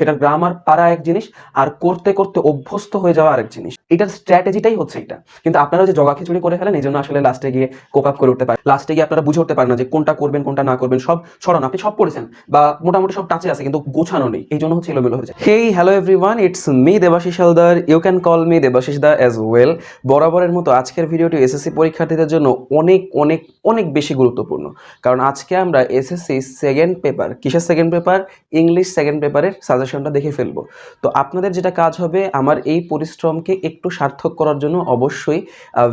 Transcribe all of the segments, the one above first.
সেটার গ্রামার পারা এক জিনিস আর করতে করতে অভ্যস্ত হয়ে যাওয়া আরেক জিনিস। এটার স্ট্র্যাটেজিটাই হচ্ছে এটা। কিন্তু আপনারা যে জগা খিচুড়ি করে ফেলেন, এই জন্য আসলে লাস্টে গিয়ে কোপ আপ করে উঠতে পারেন। লাস্টে গিয়ে আপনারা বুঝে উঠতে পারেন না যে কোনটা করবেন, কোনটা না করবেন, সব সরান আপনি সব পড়েছেন বা মোটামুটি সব টাচে আছে, কিন্তু গোছানো নেই। এই জন্য হচ্ছে এলোমেলো হয়ে যায়। Hey hello everyone it's me Debashis Haldar you can call me Debashis da as well বরাবরের মতো আজকের ভিডিওটি এসএসসি পরীক্ষার্থীদের জন্য অনেক অনেক অনেক বেশি গুরুত্বপূর্ণ। কারণ আজকে আমরা এসএসসি সেকেন্ড পেপার কিসের সেকেন্ড পেপার ইংলিশ সেকেন্ড পেপারের সাজেশনটা দেখে ফেলব। তো আপনাদের যেটা কাজ হবে, আমার এই পরিশ্রমকে একটু সার্থক করার জন্য অবশ্যই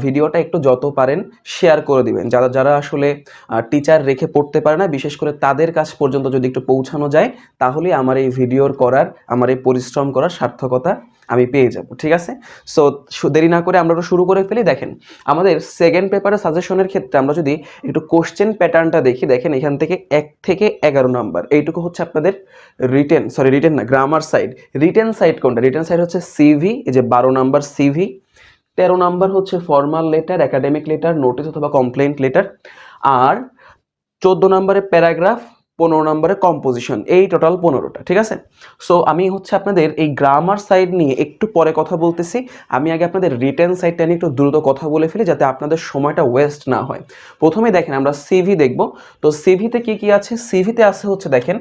ভিডিওটা একটু যত পারেন শেয়ার করে দিবেন। যারা যারা আসলে টিচার রেখে পড়তে পারে না, বিশেষ করে তাদের কাছ পর্যন্ত যদি একটু পৌঁছানো যায়, তাহলে আমার এই ভিডিওর করার, আমার এই পরিশ্রম করার সার্থকতা আমি পেয়ে যাব, ঠিক আছে? সো দেরি না করে আমরা একটু শুরু করে ফেলি। দেখেন, আমাদের সেকেন্ড পেপারের সাজেশনের ক্ষেত্রে আমরা যদি একটু কোশ্চেন প্যাটার্নটা দেখি, দেখেন এখান থেকে এক থেকে এগারো নাম্বার এইটুকু হচ্ছে আপনাদের রিটেন সরি রিটেন না গ্রামার সাইড রিটেন সাইড কোনটা? রিটেন সাইড হচ্ছে সিভি এই যে বারো নাম্বার সিভি তেরো নাম্বার হচ্ছে formal letter academic letter notice অথবা কমপ্লেন্ট লেটার আর চোদ্দ নম্বরে প্যারাগ্রাফ পনেরো নম্বরে কম্পোজিশন এই টোটাল পনেরোটা, ঠিক আছে? সো আমি হচ্ছে আপনাদের এই গ্রামার সাইড নিয়ে একটু পরে কথা বলতেছি। আমি আগে আপনাদের রিটার্ন সাইডটা নিয়ে একটু দ্রুত কথা বলে ফেলি যাতে আপনাদের সময়টা ওয়েস্ট না হয়। প্রথমে দেখেন, আমরা সিভি দেখব। তো সিভিতে কি কি আছে? সিভিতে আছে হচ্ছে, দেখেন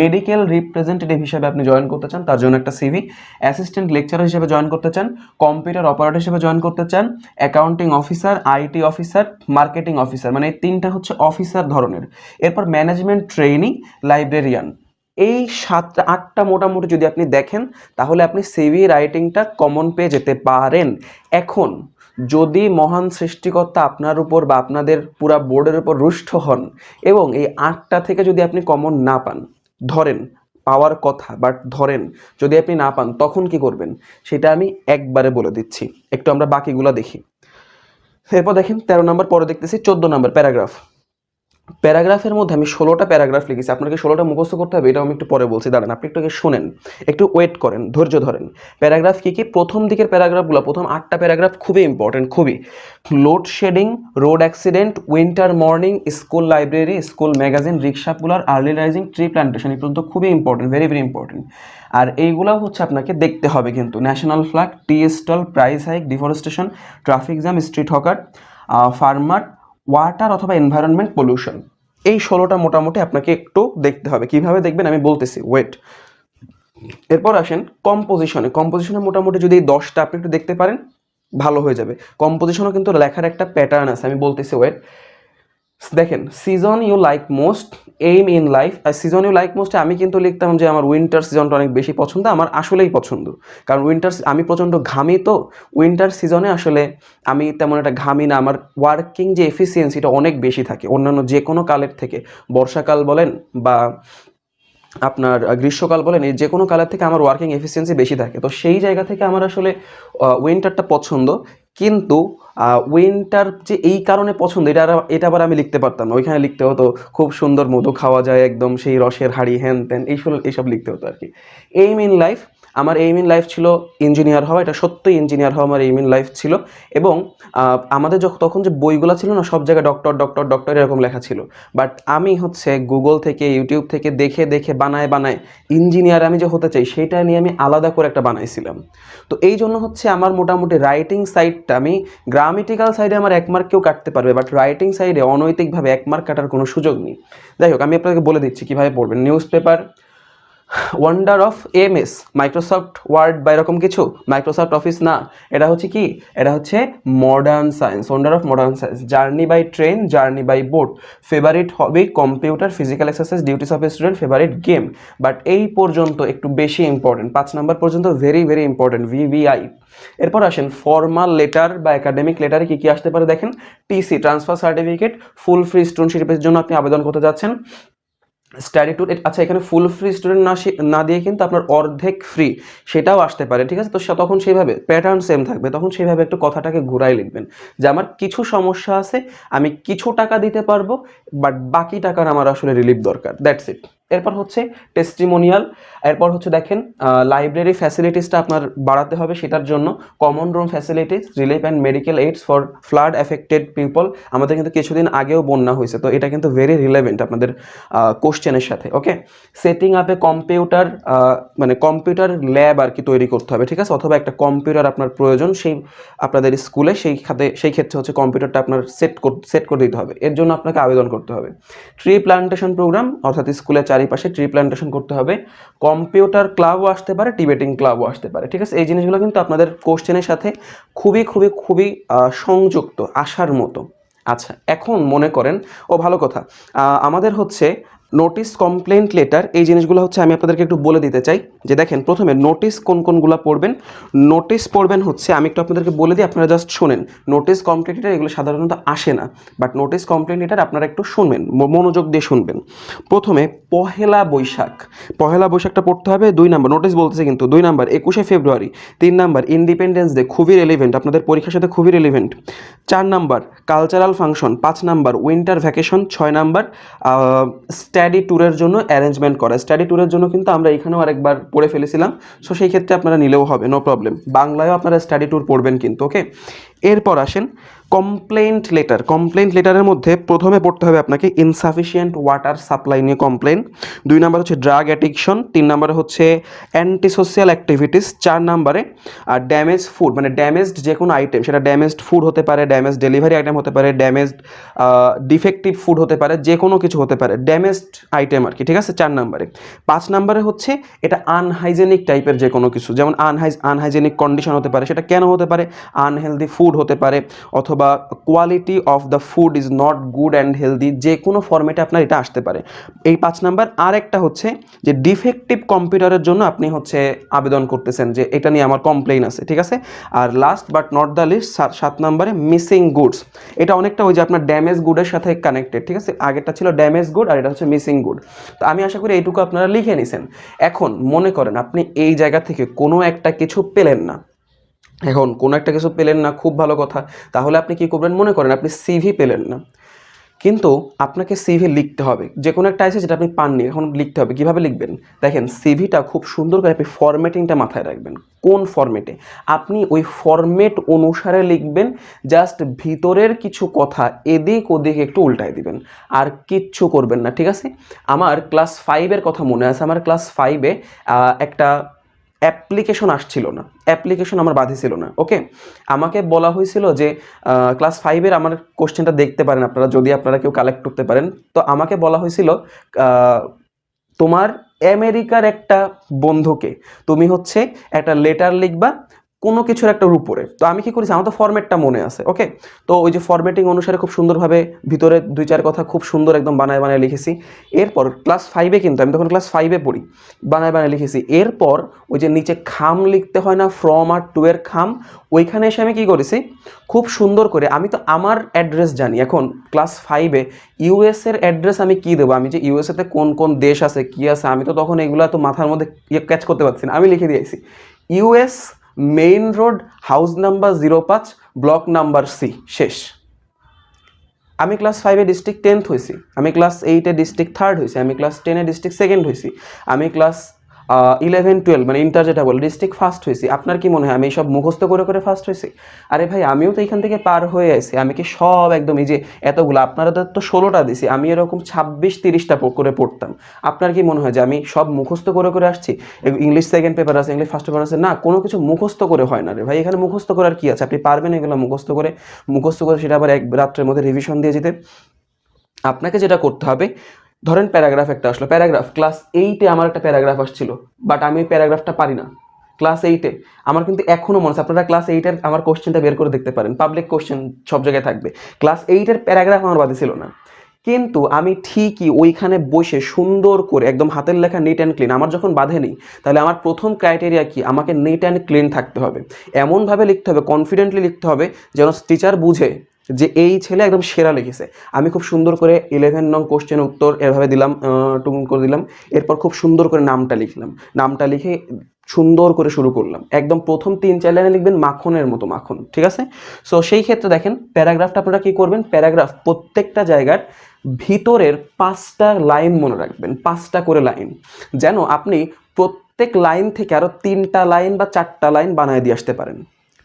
মেডিকেল রিপ্রেজেন্টেটিভ হিসেবে আপনি জয়েন করতে চান, তার জন্য একটা সিভি অ্যাসিস্ট্যান্ট লেকচারার হিসেবে জয়েন করতে চান কম্পিউটার অপারেটর হিসেবে জয়েন করতে চান accounting officer IT officer marketing officer মানে এই তিনটা হচ্ছে অফিসার ধরনের। এরপর ম্যানেজমেন্ট ট্রেনিং লাইব্রেরিয়ান এই সাতটা, আটটা মোটামুটি যদি আপনি দেখেন, তাহলে আপনি সিভি রাইটিংটা কমন পেয়ে যেতে পারেন। এখন, যদি মহান সৃষ্টিকর্তা আপনার উপর বা আপনাদের পুরা বোর্ডের উপর রুষ্ট হন এবং এই আটটা থেকে যদি আপনি কমন না পান, ধরেন, পাওয়ার কথা বাট ধরেন, যদি আপনি না পান, তখন কি করবেন? সেটা আমি একবারে বলে দিচ্ছি। একটু আমরা বাকিগুলো দেখি। এরপর দেখেন, তেরো নম্বর, পরে দেখতেছি চোদ্দ নম্বর, প্যারাগ্রাফ। প্যারাগ্রাফের মধ্যে আমি ষোলোটা প্যারাগ্রাফ লিখেছি। আপনাকে ষোলোটা মুখস্থ করতে হবে, এটাও আমি একটু পরে বলছি। দাঁড়ান, আপনি একটু শোনেন। একটু ওয়েট করেন, ধৈর্য ধরেন। প্যারাগ্রাফ কী কী? প্রথম দিকের প্যারাগ্রাফগুলো, প্রথম আটটা প্যারাগ্রাফ খুবই ইম্পর্টেন্ট খুবই। Load shedding road accident winter morning school library school magazine rickshaw puller early rising tree plantation এই পর্যন্ত খুবই ইম্পর্টেন্ট ভেরি ভেরি ইম্পর্টেন্ট আর এইগুলো হচ্ছে আপনাকে দেখতে হবে কিন্তু। National flag tea stall price hike deforestation traffic jam street hawker farmer water অথবা এনভায়রনমেন্ট পলিউশন এই ষোলোটা মোটামুটি আপনাকে একটু দেখতে হবে। কীভাবে দেখবেন? আমি বলতেছি ওয়েট এরপর আসেন কম্পোজিশনে কম্পোজিশনে মোটামুটি যদি এই দশটা আপনি একটু দেখতে পারেন, ভালো হয়ে যাবে। কম্পোজিশনও কিন্তু লেখার একটা প্যাটার্ন আছে। আমি বলতেছি ওয়েট দেখেন season you like most aim in life R season you like মোস্টে আমি কিন্তু লিখতাম যে আমার উইন্টার সিজনটা অনেক বেশি পছন্দ, আমার আসলেই পছন্দ। কারণ উইন্টার আমি প্রচণ্ড ঘামি তো উইন্টার সিজনে আসলে আমি তেমন একটা ঘামি না, আমার ওয়ার্কিং যে এফিসিয়েন্সিটা অনেক বেশি থাকে। অন্যান্য যে কোনো কালের থেকে, বর্ষাকাল বলেন বা আপনার গ্রীষ্মকাল বলেন, এই যে কোনো কালের থেকে আমার ওয়ার্কিং এফিসিয়েন্সি বেশি থাকে। তো সেই জায়গা থেকে আমার আসলে উইন্টারটা পছন্দ। কিন্তু উইন্টার যে এই কারণে পছন্দ, এটা এটা আবার আমি লিখতে পারতাম ওইখানে লিখতে হতো, খুব সুন্দর মধু খাওয়া যায়, একদম সেই রসের হাড়ি হ্যান ত্যান এইসব এইসব লিখতে হতো আর কি। এইম ইন লাইফ আমার এইম ইন লাইফ ছিল ইঞ্জিনিয়ার হওয়া, এটা সত্যই ইঞ্জিনিয়ার হওয়া আমার এইম ইন লাইফ ছিল। এবং আমাদের যখন তখন যে বইগুলো ছিল না, সব জায়গায় ডক্টর ডক্টর ডক্টর এরকম লেখা ছিল। বাট আমি হচ্ছে গুগল থেকে ইউটিউব থেকে দেখে দেখে, বানায় বানায় ইঞ্জিনিয়ার আমি যে হতে চাই, সেটা নিয়ে আমি আলাদা করে একটা বানাইছিলাম। তো এই জন্য হচ্ছে আমার মোটামুটি রাইটিং সাইডটা আমি গ্রামেটিক্যাল সাইডে আমার এক মার্ক কেউ কাটতে পারবে বাট রাইটিং সাইডে অনৈতিকভাবে এক মার্ক কাটার কোনো সুযোগ নেই। যাই হোক, আমি আপনাকে বলে দিচ্ছি কীভাবে পড়বেন। News paper wonder of MS Microsoft Word বা এরকম কিছু? মাইক্রোসফট অফিস না। এটা হচ্ছে কি? এটা হচ্ছে modern science wonder of modern science journey by train journey by boat favourite hobby computer physical exercise duties of student favourite game but এই পর্যন্ত একটু বেশি ইম্পর্টেন্ট পাঁচ নাম্বার পর্যন্ত ভেরি ভেরি ইম্পর্টেন্ট ভিভিআই এরপর আসেন ফর্মাল লেটার বা academic লেটারে কী কী আসতে পারে দেখেন? TC transfer certificate full free স্টুডেন্টশিপের জন্য আপনি আবেদন করতে যাচ্ছেন। স্টাডি ট্যুর আচ্ছা এখানে ফুল ফ্রি স্টুডেন্ট না না দিয়ে কিন্তু আপনার অর্ধেক ফ্রি সেটাও আসতে পারে, ঠিক আছে? তো তখন সেইভাবে প্যাটার্ন সেম থাকবে, তখন সেইভাবে একটু কথাটাকে ঘুরাই লিখবেন যে আমার কিছু সমস্যা আছে, আমি কিছু টাকা দিতে পারব বাট বাকি টাকার আমার আসলে রিলিফ দরকার দ্যাটস ইট এরপর হচ্ছে টেস্টিমোনিয়াল এরপর হচ্ছে দেখেন লাইব্রেরি ফ্যাসিলিটিসটা আপনার বাড়াতে হবে সেটার জন্য। Common room facilities relief and medical aids for flood affected people আমাদের কিন্তু কিছুদিন আগেও বন্যা হয়েছে, তো এটা কিন্তু ভেরি রিলেভেন্ট আপনাদের কোশ্চেনের সাথে ওকে সেটিং আপে কম্পিউটার মানে কম্পিউটার ল্যাব আর কি তৈরি করতে হবে, ঠিক আছে? অথবা একটা কম্পিউটার আপনার প্রয়োজন, সেই আপনাদের স্কুলে সেই খাতে, সেই ক্ষেত্রে হচ্ছে কম্পিউটারটা আপনার সেট সেট করে দিতে হবে। এর জন্য আপনাকে আবেদন করতে হবে। ট্রি প্লান্টেশন প্রোগ্রাম অর্থাৎ স্কুলের চারিপাশে ট্রি প্ল্যান্টেশন করতে হবে। কম্পিউটার ক্লাবও আসতে পারে টিবেটিং ক্লাবও আসতে পারে, ঠিক আছে? এই জিনিসগুলো কিন্তু আপনাদের কোশ্চেনের সাথে খুবই খুবই খুবই সংযুক্ত আসার মতো। আচ্ছা এখন মনে করেন, ও ভালো কথা আমাদের হচ্ছে নোটিশ কমপ্লেন্ট লেটার এই জিনিসগুলো হচ্ছে আমি আপনাদেরকে একটু বলে দিতে চাই, যে দেখেন প্রথমে নোটিশ কোন কোনগুলো পড়বেন। নোটিশ পড়বেন হচ্ছে, আমি একটু আপনাদেরকে বলে দিই, আপনারা জাস্ট শোনেন। নোটিশ কমপ্লেন্ট লেটার এগুলো সাধারণত আসে না বাট নোটিশ কমপ্লেন্ট লেটার আপনারা একটু শুনবেন মনোযোগ দিয়ে শুনবেন। প্রথমে পহেলা বৈশাখ, পহেলা বৈশাখটা পড়তে হবে দুই নাম্বার নোটিশ বলতেছে কিন্তু, দুই নাম্বার, একুশে ফেব্রুয়ারি, তিন নাম্বার ইন্ডিপেন্ডেন্স ডে খুবই রেলিভেন্ট আপনাদের পরীক্ষার সাথে খুবই রেলিভেন্ট চার নাম্বার কালচারাল ফাংশন পাঁচ নাম্বার উইন্টার ভ্যাকেশন ছয় নাম্বার স্টাডি ট্যুরের জন্য অ্যারেঞ্জমেন্ট করা। স্টাডি ট্যুরের জন্য কিন্তু আমরা এখানেও আরেকবার পড়ে ফেলেছিলাম। সো সেই ক্ষেত্রে আপনারা নিলেও হবে নো প্রবলেম বাংলায়ও আপনারা স্টাডি ট্যুর পড়বেন কিন্তু ওকে এরপর আসেন কমপ্লেন্ট লেটার কমপ্লেন্ট লেটারের মধ্যে প্রথমে পড়তে হবে আপনাকে ইনসাফিসিয়েন্ট ওয়াটার সাপ্লাই নিয়ে কমপ্লেন দুই নাম্বার হচ্ছে ড্রাগ অ্যাডিকশন তিন নাম্বারে হচ্ছে অ্যান্টি সোশ্যাল অ্যাক্টিভিটিস চার নাম্বারে আর ড্যামেজ ফুড মানে ড্যামেজড যে কোনো আইটেম সেটা ড্যামেজড ফুড হতে পারে ড্যামেজ ডেলিভারি আইটেম হতে পারে ড্যামেজড ডিফেক্টিভ ফুড হতে পারে যে কোনো কিছু হতে পারে ড্যামেজড আইটেম আর কি, ঠিক আছে? চার নাম্বারে পাঁচ নাম্বারে হচ্ছে এটা আনহাইজেনিক টাইপের যে কোনো কিছু, যেমন আনহাইজ আনহাইজেনিক কন্ডিশন হতে পারে, সেটা কেন হতে পারে? আনহেলদি ফুড হতে পারে, অথবা quality of the food is not good and healthy যে কোনো ফর্মেটে আপনার এটা আসতে পারে। এই পাঁচ নাম্বার আর একটা হচ্ছে যে ডিফেক্টিভ কম্পিউটারের জন্য আপনি হচ্ছে আবেদন করতেছেন যে এটা নিয়ে আমার কমপ্লেইন আছে, ঠিক আছে? আর last but not the least সাত নাম্বারে মিসিং গুডস এটা অনেকটা ওই যে আপনার ড্যামেজ গুডের সাথে কানেক্টেড ঠিক আছে? আগেরটা ছিল ড্যামেজ গুড আর এটা হচ্ছে মিসিং গুড তো আমি আশা করি এইটুকু আপনারা লিখে নিছেন। এখন মনে করেন আপনি এই জায়গা থেকে কোনো একটা কিছু পেলেন না। এখন কোনো একটা কিছু পেলেন না, খুব ভালো কথা। তাহলে আপনি কি করবেন? মনে করেন আপনি সিভি পেলেন না। কিন্তু আপনাকে সিভি লিখতে হবে। যে কোনো একটা আছে যেটা আপনি পাননি, এখন লিখতে হবে। কীভাবে লিখবেন? দেখেন সিভিটা খুব সুন্দর করে আপনি ফরম্যাটিংটা মাথায় রাখবেন। কোন ফরম্যাটে আপনি ওই ফরম্যাট অনুসারে লিখবেন জাস্ট ভিতরের কিছু কথা এদিক ওদিক একটু উল্টায় দিবেন। আর কিচ্ছু করবেন না, ঠিক আছে? আমার ক্লাস ফাইভের কথা মনে আছে। আমার ক্লাস ফাইভে একটা অ্যাপ্লিকেশন আসছিল না, অ্যাপ্লিকেশন আমার বাধিছিল না ওকে আমাকে বলা হয়েছিল যে ক্লাস ফাইভের আমার কোশ্চেনটা দেখতে পারেন আপনারা, যদি আপনারা কেউ কালেক্ট করতে পারেন। তো আমাকে বলা হয়েছিল তোমার আমেরিকার একটা বন্ধুকে, তুমি হচ্ছে একটা লেটার লিখবা কোনো কিছুর একটা উপরে তো আমি কি করেছি? আমার তো ফরম্যাটটা মনে আছে ওকে তো ওই যে ফরম্যাটিং অনুসারে খুব সুন্দরভাবে ভিতরে দুই চার কথা খুব সুন্দর একদম বানায় বানায় লিখেছি। এরপর ক্লাস ফাইভে কিন্তু, আমি তখন ক্লাস ফাইভে পড়ি, বানায় বানায় লিখেছি। এরপর ওই যে নিচে খাম লিখতে হয় না ফ্রম আর টু এর খাম, ওইখানে এসে আমি কি করেছি? খুব সুন্দর করে, আমি তো আমার অ্যাড্রেস জানি। এখন ক্লাস ফাইভে ইউএস এর অ্যাড্রেস আমি কি দেবো? আমি যে ইউএসএতে কোন কোন দেশ আছে, কি আছে, আমি তো তখন এগুলো তো মাথার মধ্যে ইয়ে ক্যাচ করতে পারছি না। আমি লিখে দিয়েছি US main road, house number zero পাঁচ, ব্লক নাম্বার সি, শেষ। আমি ক্লাস ফাইভে ডিস্ট্রিক্ট টেন্থ হয়েছি আমি ক্লাস এইটে ডিস্ট্রিক্ট থার্ড হয়েছি আমি ক্লাস টেনে ডিস্ট্রিক্ট সেকেন্ড হয়েছি আমি ক্লাস ইলেভেন টুয়েলভ মানে ইন্টার যেটা বলে ডিস্ট্রিক্ট ফার্স্ট হয়েছি। আপনার কি মনে হয়, আমি সব মুখস্থ করে করে ফার্স্ট হয়েছি? আরে ভাই, আমিও তো এখান থেকে পার হয়ে আছি। আমি কি সব একদম এই যে এতগুলো, আপনারা তো ষোলোটা দিছি, আমি এরকম ছাব্বিশ, তিরিশটা করে পড়তাম। আপনার কি মনে হয় যে আমি সব মুখস্থ করে করে আসছি? ইংলিশ সেকেন্ড পেপার আছে ইংলিশ ফার্স্ট পেপার আছে, না, কোনো কিছু মুখস্থ করে হয় না রে ভাই। এখানে মুখস্থ করার কি আছে? আপনি পারবেন এগুলো মুখস্থ করে? মুখস্থ করে সেটা আবার এক রাত্রের মধ্যে রিভিশন দিয়ে যেতে। আপনাকে যেটা করতে হবে ধরেন প্যারাগ্রাফ একটা আসলো। প্যারাগ্রাফ, ক্লাস এইটে আমার একটা প্যারাগ্রাফ আসছিল বাট আমি প্যারাগ্রাফটা পারি না। ক্লাস এইটে আমার কিন্তু এখনও মনে আছে, আপনারা ক্লাস এইটের আমার কোশ্চেনটা বের করে দেখতে পারেন। পাবলিক কোশ্চেন সব জায়গায় থাকবে। ক্লাস এইটের প্যারাগ্রাফ আমার বাদে ছিল না। কিন্তু আমি ঠিকই ওইখানে বসে সুন্দর করে একদম হাতের লেখা নিট অ্যান্ড ক্লিন আমার যখন বাধে নেই, তাহলে আমার প্রথম ক্রাইটেরিয়া কি? আমাকে নিট অ্যান্ড ক্লিন থাকতে হবে। এমনভাবে লিখতে হবে কনফিডেন্টলি লিখতে হবে, যেন টিচার বুঝে যে এই ছেলে একদম সেরা লিখেছে। আমি খুব সুন্দর করে ইলেভেন নং কোশ্চেন উত্তর এভাবে দিলাম টুম করে দিলাম, এরপর খুব সুন্দর করে নামটা লিখলাম। নামটা লিখে সুন্দর করে শুরু করলাম। একদম প্রথম তিন চার লাইনে লিখবেন মাখনের মতো মাখন, ঠিক আছে? সো সেই ক্ষেত্রে দেখেন প্যারাগ্রাফটা আপনারা কি করবেন? প্যারাগ্রাফ প্রত্যেকটা জায়গার ভিতরের পাঁচটা লাইন মনে রাখবেন, পাঁচটা করে লাইন যেন আপনি প্রত্যেক লাইন থেকে আরও তিনটা লাইন বা চারটা লাইন বানায় দিয়ে আসতে পারেন।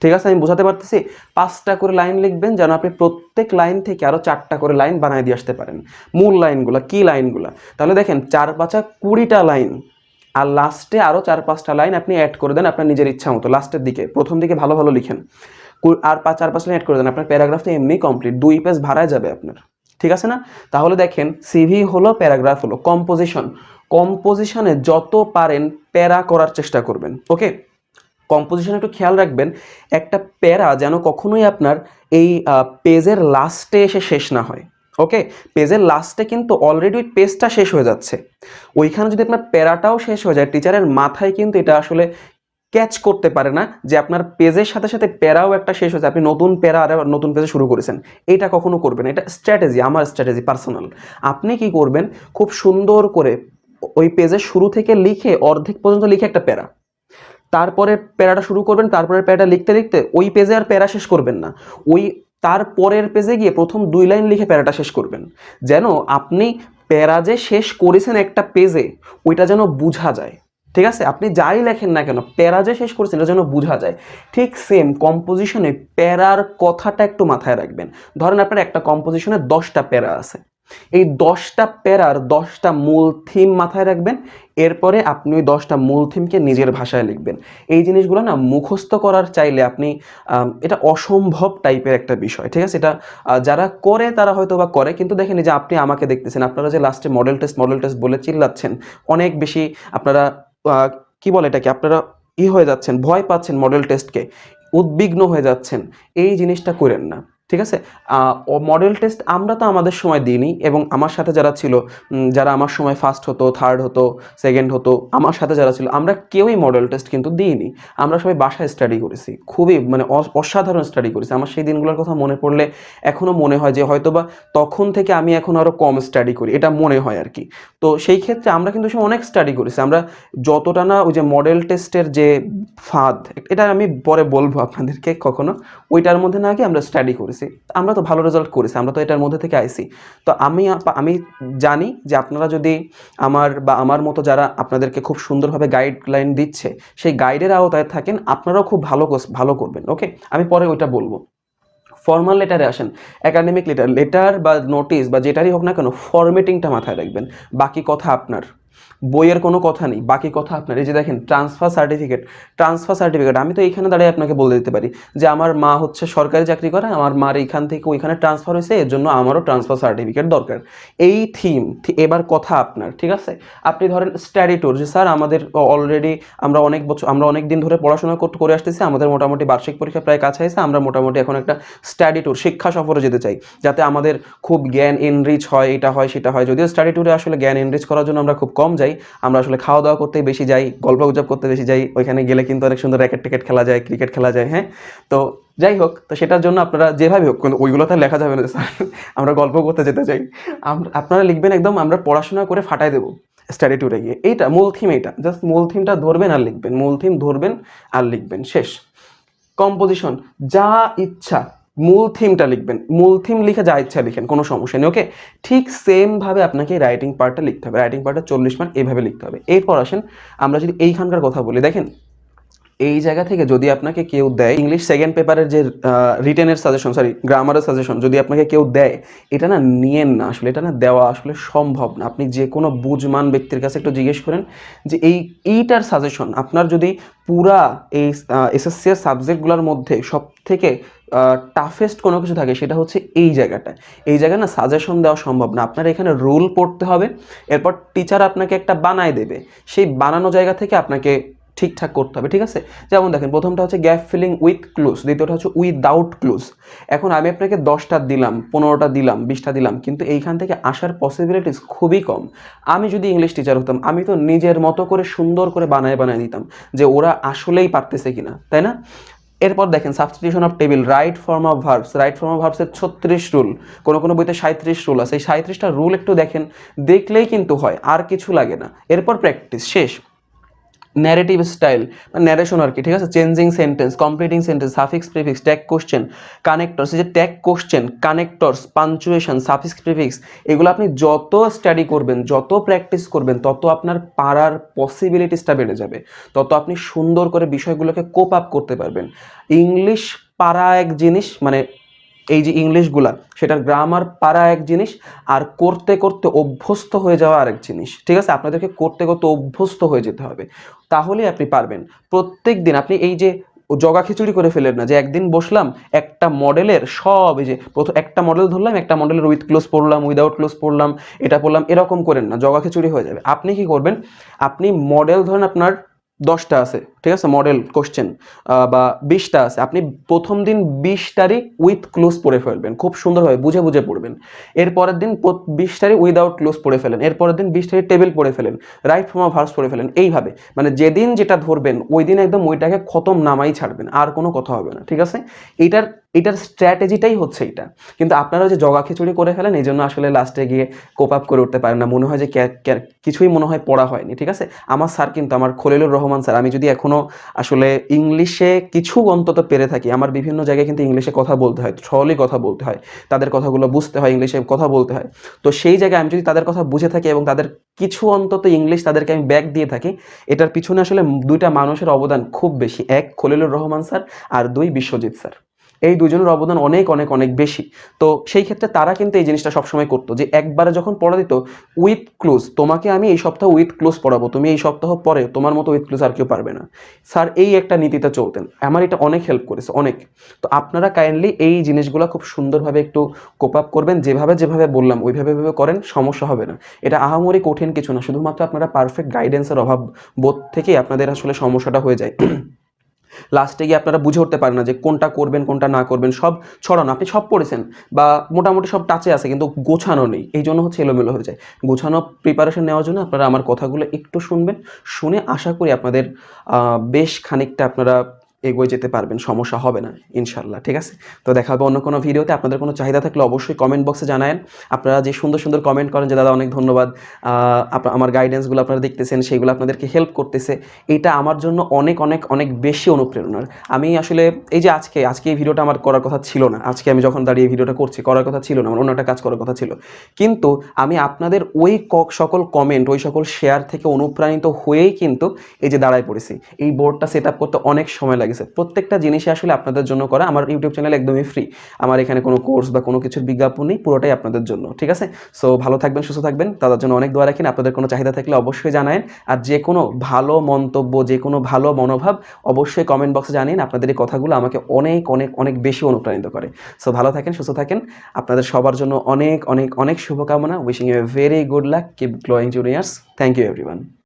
ঠিক আছে, আমি বোঝাতে পারতেছি? পাঁচটা করে লাইন লিখবেন যেন আপনি প্রত্যেক লাইন থেকে আরও চারটা করে লাইন বানায় দিয়ে আসতে পারেন। মূল লাইনগুলো কি লাইনগুলো তাহলে দেখেন, চার পাঁচা কুড়িটা লাইন আর লাস্টে আরও চার পাঁচটা লাইন আপনি অ্যাড করে দেন আপনার নিজের ইচ্ছা মতো লাস্টের দিকে। প্রথম দিকে ভালো ভালো লিখেন। আর পাঁচ, চার, পাঁচ লাইন অ্যাড করে দেন, আপনার প্যারাগ্রাফটা এমনি কমপ্লিট দুই পেজ ভাড়ায় যাবে আপনার। ঠিক আছে না? তাহলে দেখেন সিভি হলো, প্যারাগ্রাফ হলো কম্পোজিশন কম্পোজিশনে যত পারেন প্যারা করার চেষ্টা করবেন ওকে কম্পোজিশন একটু খেয়াল রাখবেন, একটা প্যারা যেন কখনোই আপনার এই পেজের লাস্টে এসে শেষ না হয় ওকে পেজের লাস্টে কিন্তু অলরেডি ওই পেজটা শেষ হয়ে যাচ্ছে। ওইখানে যদি আপনার প্যারাটাও শেষ হয়ে যায় টিচারের মাথায় কিন্তু এটা আসলে ক্যাচ করতে পারে না যে আপনার পেজের সাথে সাথে প্যারাও একটা শেষ হয়েছে। আপনি নতুন প্যারা আর নতুন পেজে শুরু করেছেন। এটা কখনো করবেন। এটা স্ট্র্যাটেজি আমার স্ট্র্যাটেজি পার্সোনাল আপনি কি করবেন? খুব সুন্দর করে ওই পেজের শুরু থেকে লিখে অর্ধেক পর্যন্ত লিখে একটা প্যারা। তারপরে প্যারাটা শুরু করবেন তারপরে প্যারাটা লিখতে লিখতে ওই পেজে আর প্যারা শেষ করবেন না। ওই তার পরের পেজে গিয়ে প্রথম দুই লাইন লিখে প্যারাটা শেষ করবেন। যেন আপনি প্যারা যে শেষ করেছেন একটা পেজে, ওইটা যেন বোঝা যায়। ঠিক আছে? আপনি যাই লেখেন না কেন, প্যারা যে শেষ করেছেন, এটা যেন বোঝা যায়। ঠিক সেম কম্পোজিশনে প্যারার কথাটা একটু মাথায় রাখবেন। ধরেন আপনার একটা কম্পোজিশনে দশটা প্যারা আছে। এই দশটা প্যারার দশটা মূল থিম মাথায় রাখবেন, এরপরে আপনি ওই দশটা মূল থিমকে নিজের ভাষায় লিখবেন। এই জিনিসগুলো না মুখস্থ করার চাইলে আপনি এটা অসম্ভব টাইপের একটা বিষয়, ঠিক আছে? এটা যারা করে তারা হয়তো বা করে, কিন্তু দেখেন যে আপনি আমাকে দেখতেছেন, আপনারা যে লাস্টে মডেল টেস্ট মডেল টেস্ট বলে চিল্লাচ্ছেন, অনেক বেশি আপনারা কি বলে এটাকে? আপনারা ই হয়ে যাচ্ছেন, ভয় পাচ্ছেন মডেল টেস্টকে উদ্বিগ্ন হয়ে যাচ্ছেন, এই জিনিসটা করেন না। ঠিক আছে? মডেল টেস্ট আমরা তো আমাদের সময় দিইনি এবং আমার সাথে যারা ছিল যারা আমার সময় ফার্স্ট হতো থার্ড হতো সেকেন্ড হতো, আমার সাথে যারা ছিল, আমরা কেউই মডেল টেস্ট কিন্তু দিইনি। আমরা সবাই বাসায় স্টাডি করেছি। খুবই মানে অসাধারণ স্টাডি করেছি। আমার সেই দিনগুলোর কথা মনে পড়লে এখনও মনে হয় যে হয়তোবা তখন থেকে আমি এখন আরও কম স্টাডি করি, এটা মনে হয় আর কি। তো সেই ক্ষেত্রে আমরা কিন্তু সে অনেক স্টাডি করেছি। আমরা যতটা না ওই যে মডেল টেস্টের যে ফাঁদ, এটা আমি পরে বলব আপনাদেরকে কখনো, ওইটার মধ্যে না গিয়ে আমরা স্টাডি করেছি। আমরা তো ভালো রেজাল্ট করেছি, আমরা তো এটার মধ্যে থেকে আইছি। তো আমি আমি জানি যে আপনারা যদি আমার বা আমার মতো যারা আপনাদেরকে খুব সুন্দরভাবে গাইডলাইন দিচ্ছে, সেই গাইডের আওতায় থাকেন, আপনারাও খুব ভালো ভালো করবেন ওকে আমি পরে ওইটা বলব। ফর্মাল লেটারে আসেন একাডেমিক লেটার লেটার বা নোটিশ বা যেটারই হোক না কেন ফরম্যাটিংটা মাথায় রাখবেন, বাকি কথা আপনার। বইয়ের কোনো কথা নেই, বাকি কথা আপনার, এই যে দেখেন ট্রান্সফার সার্টিফিকেট ট্রান্সফার সার্টিফিকেট আমি তো এইখানে দাঁড়িয়ে আপনাকে বলে দিতে পারি যে আমার মা হচ্ছে সরকারি চাকরি করে, আমার মার এইখান থেকে ওইখানে ট্রান্সফার হয়েছে, এর জন্য আমারও ট্রান্সফার সার্টিফিকেট দরকার। এই থিম এবার কথা আপনার, ঠিক আছে? আপনি ধরেন স্টাডি ট্যুর যে স্যার আমাদের অলরেডি আমরা অনেক বছর আমরা অনেক দিন ধরে পড়াশোনা করতে করে আসতেছি, আমাদের মোটামুটি বার্ষিক পরীক্ষা প্রায় কাছে আছে, আমরা মোটামুটি এখন একটা স্টাডি ট্যুর শিক্ষা সফরে যেতে চাই, যাতে আমাদের খুব জ্ঞান এনরিচ হয়, এটা হয়, সেটা হয়, যদিও স্টাডি ট্যুরে আসলে জ্ঞান এনরিচ করার জন্য আমরা খুব কম যাই, আমরা আসলে খাওয়া দাওয়া করতে বেশি যাই গল্প গুজব করতে বেশি যাই, ওইখানে গেলে কিন্তু অনেক সুন্দর র্যাকেট টেকেট খেলা যায় ক্রিকেট খেলা যায় হ্যাঁ? তো যাই হোক, তো সেটার জন্য আপনারা যেভাবে হোক, কিন্তু ওইগুলো তো লেখা যাবে না স্যার আমরা গল্প করতে যেতে চাই। আপনারা লিখবেন একদম, আমরা পড়াশোনা করে ফাটাই দেবো স্টাডি ট্যুরে গিয়ে। এইটা মূল থিম এইটা। জাস্ট মূল থিমটা ধরবেন আর লিখবেন। মূল থিম ধরবেন আর লিখবেন। শেষ। কম্পোজিশন যা ইচ্ছা মূল থিমটা লিখবেন। মূল থিম লিখে যা ইচ্ছা লিখেন, কোনো সমস্যা নেই, ওকে? ঠিক সেম ভাবে আপনাকে রাইটিং পার্টটা লিখতে হবে। রাইটিং পার্টটা চল্লিশ মার্ক এইভাবে লিখতে হবে। এরপর আসেন, আমরা যদি এইখানকার কথা বলি, দেখেন, এই জায়গা থেকে যদি আপনাকে কেউ দেয় ইংলিশ সেকেন্ড পেপারের যে রিটেনের সাজেশন সরি গ্রামারের সাজেশন যদি আপনাকে কেউ দেয়, এটা না নিয়েন না আসলে, এটা না দেওয়া আসলে সম্ভব না। আপনি যে কোনো বুঝমান ব্যক্তির কাছে একটু জিজ্ঞেস করেন যে এই, এইটার সাজেশন আপনার যদি পুরা এই এসএসসি এর সাবজেক্টগুলোর মধ্যে সব থেকে টাফেস্ট কোনো কিছু থাকে সেটা হচ্ছে এই জায়গাটা। এই জায়গায় না সাজেশন দেওয়া সম্ভব না। আপনার এখানে রুল পড়তে হবে, এরপর টিচার আপনাকে একটা বানায় দেবে। সেই বানানো জায়গা থেকে আপনাকে ঠিকঠাক করতে হবে, ঠিক আছে? যেমন দেখেন, প্রথমটা হচ্ছে গ্যাপ ফিলিং উইথ ক্লুজ দ্বিতীয়টা হচ্ছে উইদাউট ক্লুজ এখন আমি আপনাকে দশটা দিলাম, পনেরোটা দিলাম, বিশটা দিলাম, কিন্তু এইখান থেকে আসার পসিবিলিটিস খুবই কম। আমি যদি ইংলিশ টিচার হতাম, আমি তো নিজের মতো করে সুন্দর করে বানায় বানায় দিতাম যে ওরা আসলেই পারতেছে কিনা, তাই না? এরপর দেখেন substitution of table right form of verbs right form of ভার্বসের ছত্রিশ রুল কোনো কোনো বইতে সাঁত্রিশ রুল আছে। এই সাঁত্রিশটা রুল একটু দেখেন, দেখলেই কিন্তু হয়, আর কিছু লাগে না। এরপর প্র্যাকটিস শেষ। ন্যারেটিভ স্টাইল ন্যারেশন আর কি, ঠিক আছে? Changing sentence completing sentence suffix prefix tag question connectors এই যে tag question connectors punctuation suffix prefix এগুলো আপনি যত স্টাডি করবেন, যত প্র্যাকটিস করবেন, তত আপনার পারার পসিবিলিটিসটা বেড়ে যাবে। তত আপনি সুন্দর করে বিষয়গুলোকে কোপ আপ করতে পারবেন। ইংলিশ পারা এক জিনিস মানে এই যে ইংলিশগুলা, সেটার গ্রামার পারা এক জিনিস আর করতে করতে অভ্যস্ত হয়ে যাওয়া আরেক জিনিস। ঠিক আছে? আপনাদেরকে করতে করতে অভ্যস্ত হয়ে যেতে হবে। তাহলে আপনি পারবেন। প্রত্যেক দিন আপনি এই যে জগা খিচুড়ি করে ফেলেন না, যে একদিন বসলাম, একটা মডেলের সব এই যে প্রথম একটা মডেল ধরলাম, একটা মডেলের উইথ ক্লোজ পড়লাম উইদাউট ক্লোজ পড়লাম এটা পড়লাম এরকম করেন না, জগা খিচুড়ি হয়ে যাবে। আপনি কি করবেন? আপনি মডেল ধরেন আপনার দশটা আছে। ঠিক আছে? মডেল কোশ্চেন বা বিশটা আছে। আপনি প্রথম দিন বিশ তারিখ উইথ ক্লোজ পড়ে ফেলবেন। খুব সুন্দরভাবে বুঝে বুঝে পড়বেন। এরপরের দিন বিশ তারিখ উইদাউট ক্লোজ পড়ে ফেলেন। এরপরের দিন বিশ তারিখ টেবিল পড়ে ফেলেন। রাইট ফর্ম ভার্স পড়ে ফেলেন। এইভাবে। মানে যেদিন যেটা ধরবেন ওই দিন একদম ওইটাকে খতম নামাই ছাড়বেন। আর কোনো কথা হবে না, ঠিক আছে? এইটার এটার স্ট্র্যাটেজিটাই হচ্ছে এটা। কিন্তু আপনারা যে জগা খিচুড়ি করে ফেলেন, এই জন্য আসলে লাস্টে গিয়ে কোপ আপ করে উঠতে পারেন না। মনে হয় যে কিছুই মনে হয় পড়া হয়নি, ঠিক আছে? আমার স্যার কিন্তু, আমার খলিলুর রহমান স্যার আমি যদি এখনও আসলে ইংলিশে কিছু অন্তত পেরে থাকি। আমার বিভিন্ন জায়গায় কিন্তু ইংলিশে কথা বলতে হয়, সরলই কথা বলতে হয়। তাদের কথাগুলো বুঝতে হয়, ইংলিশে কথা বলতে হয়। তো সেই জায়গায় আমি যদি তাদের কথা বুঝে থাকি এবং তাদের কিছু অন্তত ইংলিশ তাদেরকে আমি ব্যাক দিয়ে থাকি, এটার পিছনে আসলে দুইটা মানুষের অবদান খুব বেশি। এক খলিলুর রহমান স্যার আর দুই বিশ্বজিৎ স্যার। এই দুজনের অবদান অনেক অনেক অনেক বেশি। তো সেই ক্ষেত্রে তারা কিন্তু এই জিনিসটা সবসময় করতো যে একবারে যখন পড়া দিত, উইথ ক্লোজ, তোমাকে আমি এই সপ্তাহ উইথ ক্লোজ পড়াবো, তুমি এই সপ্তাহ পরে তোমার মতো উইথ ক্লোজ আর কেউ পারবে না। স্যার, এই একটা নীতিতে চলতেন। আমার এটা অনেক হেল্প করেছে, অনেক। তো আপনারা কাইন্ডলি এই জিনিসগুলো খুব সুন্দরভাবে একটু কোপ আপ করবেন, যেভাবে যেভাবে বললাম, ওইভাবে ভাবে করেন, সমস্যা হবে না। এটা আহামরি কঠিন কিছু না, শুধুমাত্র আপনারা পারফেক্ট গাইডেন্সের অভাব বোধ থেকেই আপনাদের আসলে সমস্যাটা হয়ে যায়। লাস্টে গিয়ে আপনারা বুঝে উঠতে পারেন না যে কোনটা করবেন, কোনটা না করবেন, সব ছড়ানো। আপনি সব পড়েছেন বা মোটামুটি সব টাচে আছে, কিন্তু গোছানো নেই। এই জন্য হচ্ছে এলোমেলো হয়ে যায়। গোছানো প্রিপারেশন নেওয়ার জন্য আপনারা আমার কথাগুলো একটু শুনবেন, শুনে আশা করি আপনাদের বেশ খানিকটা আপনারা এগিয়ে যেতে পারবেন, সমস্যা হবে না ইনশাল্লাহ ঠিক আছে? তো দেখা হবে অন্য কোনো ভিডিওতে, আপনাদের কোনো চাহিদা থাকলে অবশ্যই কমেন্ট বক্সে জানায়েন। আপনারা যে সুন্দর সুন্দর কমেন্ট করেন যে, দাদা, অনেক ধন্যবাদ আমার গাইডেন্সগুলো আপনারা দেখতেছেন সেইগুলো আপনাদেরকে হেল্প করতেছে। এটা আমার জন্য অনেক অনেক অনেক বেশি অনুপ্রেরণার। আমি আসলে এই যে আজকে আজকে এই ভিডিওটা আমার করার কথা ছিল না। আজকে আমি যখন দাঁড়িয়ে ভিডিওটা করছি, করার কথা ছিল না, আমার অন্য একটা কাজ করার কথা ছিল। কিন্তু আমি আপনাদের ওই ক- সকল কমেন্ট ওই সকল শেয়ার থেকে অনুপ্রাণিত হয়েই কিন্তু এই যে দাঁড়ায় পড়েছি। এই বোর্ডটা সেট করতে অনেক সময় লাগেছে প্রত্যেকটা জিনিসই আসলে আপনাদের জন্য করা। আমার ইউটিউব চ্যানেল একদমই ফ্রি আমার এখানে কোনো কোর্স বা কোনো কিছুর বিজ্ঞাপন নেই, পুরোটাই আপনাদের জন্য, ঠিক আছে? সো ভালো থাকবেন, সুস্থ থাকবেন। তাদের জন্য অনেক দোয়া রাখেন। আপনাদের কোনো চাহিদা থাকলে অবশ্যই জানায়েন। আর যে কোনো ভালো মন্তব্য, যে কোনো ভালো মনোভাব, অবশ্যই কমেন্ট বক্সে জানিয়ে আপনাদের এই কথাগুলো আমাকে অনেক অনেক অনেক বেশি অনুপ্রাণিত করে। সো ভালো থাকেন, সুস্থ থাকেন। আপনাদের সবার জন্য অনেক অনেক অনেক শুভকামনা। Wishing you a very good luck keep glowing juniors thank you everyone